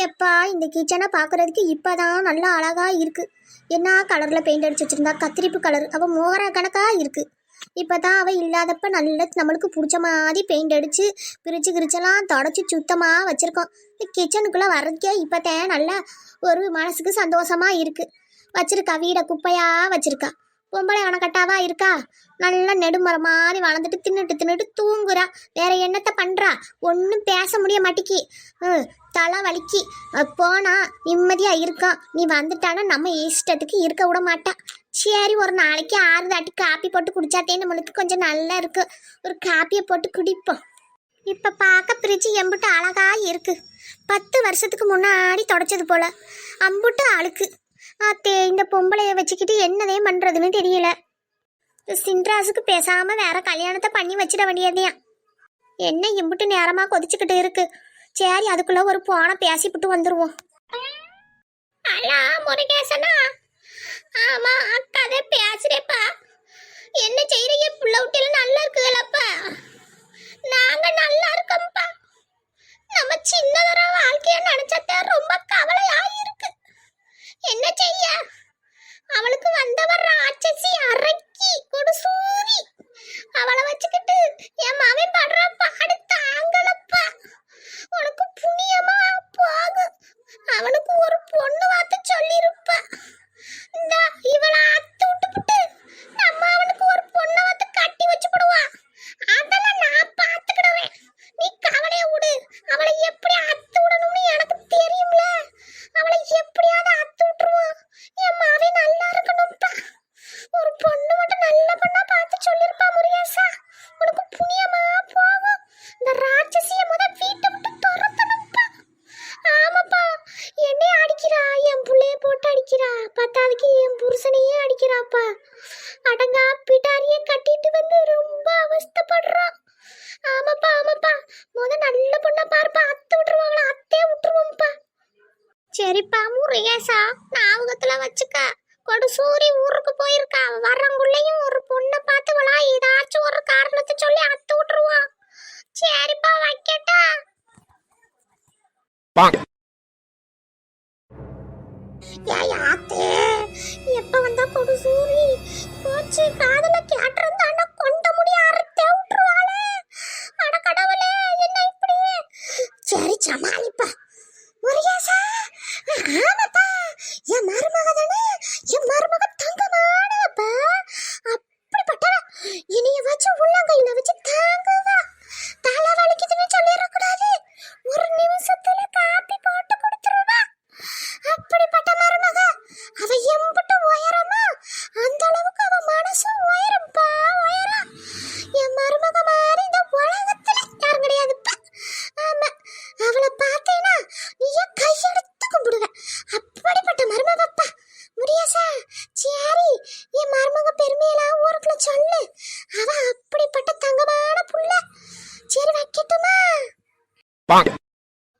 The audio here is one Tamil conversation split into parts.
எப்பா இந்த கிச்சனை பார்க்கறதுக்கே இப்போ தான் நல்லா அழகாக இருக்குது என்ன கலரில் பெயிண்ட் அடிச்சு வச்சுருந்தா? கத்திரிப்பு கலர் அவ மோகர இருக்குது இப்போ தான் அவள் இல்லாதப்ப நல்ல நம்மளுக்கு பிடிச்ச மாதிரி பெயிண்ட் அடிச்சு பிரிச்சு கிரிச்செல்லாம் தொடச்சி சுத்தமாக வச்சுருக்கோம். கிச்சனுக்குள்ளே கிச்சனுக்குள்ள வர்றதுக்கே இப்பதான் நல்லா ஒரு மனசுக்கு சந்தோஷமாக இருக்குது வச்சுருக்கா வீடை குப்பையாக வச்சுருக்கா. பொம்பளை அணக்கட்டாவா இருக்கா? நல்லா நெடுமரம் மாதிரி வளர்ந்துட்டு தின்னுட்டு தின்னுட்டு தூங்குறா. வேற என்னத்தை பண்றா? ஒன்றும் பேச முடிய மாட்டிக்கி. ம், தலை வலிக்கி. போனா நிம்மதியா இருக்கான் நீ வந்துட்டானா நம்ம இஷ்டத்துக்கு இருக்க விட மாட்டா. சரி ஒரு நாளைக்கு ஆறு தாட்டி காப்பி போட்டு குடிச்சாத்தே நம்மளுக்கு கொஞ்சம் நல்லா இருக்கு. ஒரு காப்பியை போட்டு குடிப்போம். இப்ப பார்க்க பிரிச்சு எம்புட்டு அழகா இருக்கு. பத்து வருஷத்துக்கு முன்னாடி தொடச்சது போல. அம்புட்டு அழுக்கு. அத்தே இந்த பொம்பளைய வச்சுக்கிட்டு என்னதே பண்றதுன்னு தெரியல. சின்ராசுக்கு பேசாம வேற கல்யாணத்தை பண்ணி வச்சிட வேண்டியதையா என்ன இம்புட்டு நேரமா கொதிச்சுக்கிட்டு இருக்கு. சரி அதுக்குள்ள ஒரு போன பேசிப்புட்டு வந்துருவோம். அலா முருகேசனா. ஆமா அக்காதே பேசுறேப்பா என்ன செய்யறீங்க புள்ள விட்டில நல்லா இருக்குல்லப்பா நாங்க நல்லா இருக்கோம்ப்பா நம்ம சின்னதர வாழ்க்கைய நினைச்சத ரொம்ப கவலையா இருக்கு என்ன செய்ய? அவளுக்கு வந்தவர் ராட்சசி அரக்கி கொடுசூரி அவளை வச்சுக்கிட்டு என் மாவன் படுற பாடு தாங்கலப்பா. உனக்கு புண்ணியமா போகும் அவனுக்கு ஒரு பொண்ணு வார்த்தை சொல்லிருப்பா இந்த இவளை அத்து விட்டுப்புட்டு நம்ம அவனுக்கு ஒரு பொண்ணை வந்து கட்டி வச்சு விடுவா அதெல்லாம் நான் பார்த்துக்கிடுவேன் நீ கவலைய விடு அவளை எப்படி அத்து விடணும்னு எனக்கு தெரியும்ல அவளை எப்படியாவது அத்து விட்டுருவோம் என் மாவே நல்லா இருக்கணும்ப்பா ஒரு பொண்ணு மட்டும் நல்ல பொண்ணா பார்த்து சொல்லிருப்பா முருகேசா உனக்கு புண்ணியமா போகும் இந்த ராட்சசிய முத வீட்டை விட்டு துரத்தணும்ப்பா. ஆமாப்பா என்னைய அடிக்கிறா என் புள்ளைய போட்டு அடிக்கிறா. பத்தாவதுக்கு என் புருஷனையே அடிக்கிறாப்பா. அடங்கா பிடாரிய கட்டிட்டு வந்து ரொம்ப அவஸ்தைப்படுறோம் ஆமாப்பா ஆமாப்பா. முத நல்ல பொண்ணா பாருப்பா. அத்தை விட்டுருவாங்களா? அத்தையே விட்டுருவோம்ப்பா. சரிப்பா முருகேசா ஞாபகத்துல வச்சுக்க. கொடு சூரி ஊருக்கு போயிருக்கா. வர்றங்குள்ளேயும் ஒரு பொண்ணை பார்த்து எப்ப வந்தா கொடு சூரி. போச்சு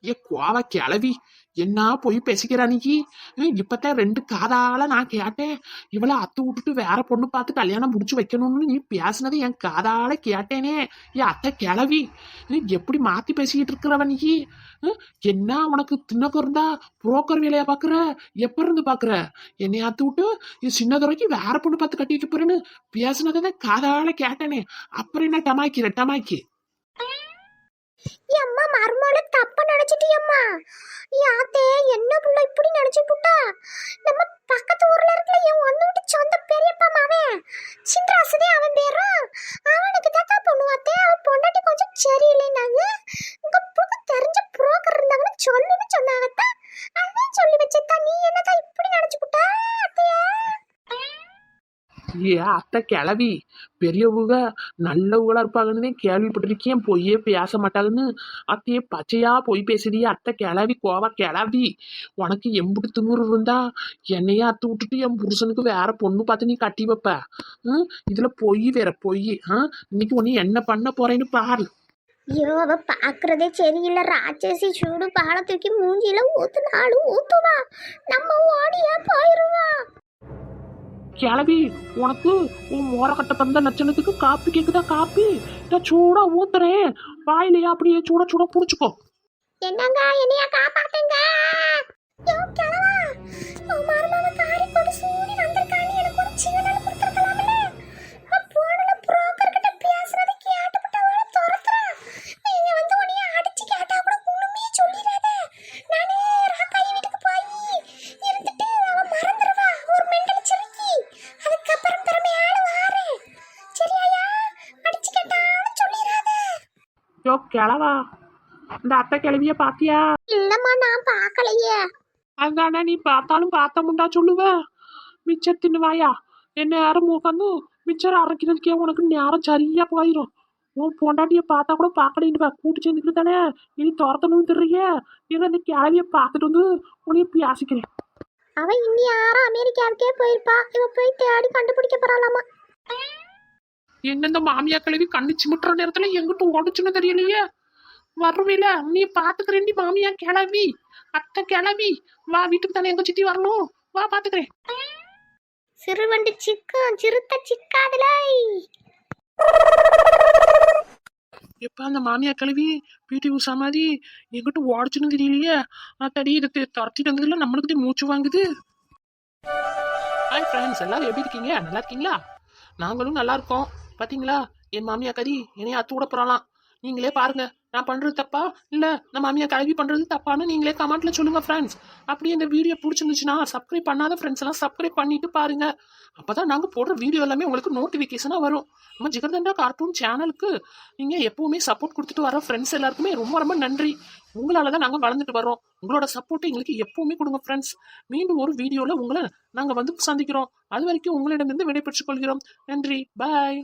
ஏ கோவ கிளவி என்ன போய் பேசிக்கிறா நீ? இப்பத்தான் ரெண்டு காதால நான் கேட்டேன். இவளை அத்து விட்டுட்டு வேற பொண்ணு பார்த்து கல்யாணம் முடிச்சு வைக்கணும்னு நீ பேசுனது என் காதால கேட்டேனே. ஏ அத்தை கிளவி எப்படி மாத்தி பேசிக்கிட்டு இருக்கிறவ நீ? ஹம், என்ன உனக்கு தின்னக்கு இருந்தா புரோக்கர் வேலையை பாக்குற எப்ப இருந்து பாக்குற என்னை அத்து விட்டு இது சின்னதுரைக்கு வேற பொண்ணு பார்த்து கட்டிட்டு போறேன்னு பேசுனதை காதால கேட்டேனே. அப்புறம் என்ன டமாக்கிற டமாக்கி அம்மா தப்ப நினைச்சிட்டியம்மா. யாத்தே என்ன புள்ள இப்படி நினைச்சு நம்ம பக்கத்து ஊர்ல இருக்கிற என் ஒண்ணு விட்டு சொந்த பெரியப்பா மாவன் ஏ அத்தை கிளவி. பெரியவங்க நல்லவங்களா இருப்பாங்கன்னு கேள்விப்பட்டிருக்கேன். பொய்யே பேச மாட்டாங்கன்னு. அத்தையே பச்சையா பொய் பேசுறியே அத்தை கிளவி கோவா கிளவி. உனக்கு எம்புட்டு திமிரு இருந்தா என்னையே அத்து விட்டுட்டு என் புருஷனுக்கு வேற பொண்ணு பார்த்து நீ கட்டி வைப்ப. இதுல பொய் வேற பொய். ஆ? இன்னைக்கு உன்னை என்ன பண்ண போறேன்னு பாரு. ஐயோ அவ பாக்குறதே சரியில்லை. ராட்சசி சூடு பாலை தூக்கி மூஞ்சில ஊத்துனாலும் ஊத்துவா. நம்ம ஓடியா போயிருவா. கிளவி உனக்கு உன் மோரக்கட்டை தந்த நச்சனத்துக்கு காப்பி கேக்குதா காப்பி? நான் சூடா ஊத்துறேன். வாயிலையே அப்படியே சூட சூட புடிச்சுக்கோ என்னங்க என்னைய காப்பாத்துங்க? கிளவா இந்த அத்தை கிளவிய பாத்தியா? இல்லம்மா நான் பார்க்கலையே. அதானே நீ பார்த்தாலும் பார்த்த முண்டா சொல்லுவ? மிச்சர் தின்னுவாயா? என்ன நேரம் உட்காந்து மிச்சர் அரைக்கிறதுக்கே உனக்கு நேரம் சரியா போயிடும் உன் பொண்டாட்டிய பார்த்தா கூட பார்க்கலைன்னு கூட்டு சேர்ந்துக்கிட்டு தானே? நீ துரத்தணும் தெரியல நீங்க அந்த கிளவிய பார்த்துட்டு வந்து உன்னைய பேசிக்கிறேன் அவ இன்னி யாரும் அமெரிக்காவுக்கே போயிருப்பா. இவ போய் தேடி கண்டுபிடிக்க போறாளாமா? எங்க இந்த மாமியா கிளவி கண்ணு சிமிட்டுற நேரத்துல எங்கிட்ட ஓடுச்சுன்னு தெரியலையே? வருவில நீ பாத்துக்கிறேன் நீ மாமியா கிளவி அத்தை கிளவி வா வீட்டுக்கு தானே எங்க சித்தி வரணும். வா பாத்துக்கிறேன். சிறுவண்டு சிக்கும் சிறுத்த சிக்காதுல. எப்ப அந்த மாமியா கிளவி பிடி உஷா மாதிரி எங்கிட்ட ஓடிச்சுன்னு தெரியலையே? அத்தடி இதுக்கு துரத்திட்டு வந்ததுல நம்மளுக்கு மூச்சு வாங்குது. ஹாய் ஃப்ரெண்ட்ஸ் எல்லாரும் எப்படி இருக்கீங்க? நல்லா இருக்கீங்களா? நாங்களும் நல்லா இருக்கோம். பாத்தீங்களா? என் மாமியா கறி என்னைய அத்து விட போறாளாம். நீங்களே பாருங்க நான் பண்றது தப்பா? இல்ல நம்ம மாமியா கல்வி பண்றது தப்பான்னு நீங்களே கமெண்ட்ல சொல்லுங்க ஃப்ரெண்ட்ஸ் அப்படியே இந்த வீடியோ பிடிச்சிருந்துச்சுன்னா சப்ஸ்கிரைப் பண்ணாத ஃப்ரெண்ட்ஸ் எல்லாம் சப்ஸ்கிரைப் பண்ணிட்டு பாருங்க. அப்பதான் நாங்க போடுற வீடியோ எல்லாமே உங்களுக்கு நோட்டிபிகேஷனா வரும். நம்ம ஜிகர்தண்டா கார்ட்டூன் சேனலுக்கு நீங்க எப்பவுமே சப்போர்ட் கொடுத்துட்டு வர ஃப்ரெண்ட்ஸ் எல்லாருக்குமே ரொம்ப ரொம்ப நன்றி. உங்களால தான் நாங்க வளர்ந்துட்டு வரோம் உங்களோட சப்போர்ட் எங்களுக்கு எப்பவுமே கொடுங்க ஃப்ரெண்ட்ஸ் மீண்டும் ஒரு வீடியோல உங்களை நாங்க வந்து சந்திக்கிறோம். அது வரைக்கும் உங்களிடமிருந்து விடைபெற்றுக் கொள்கிறோம். நன்றி. பாய்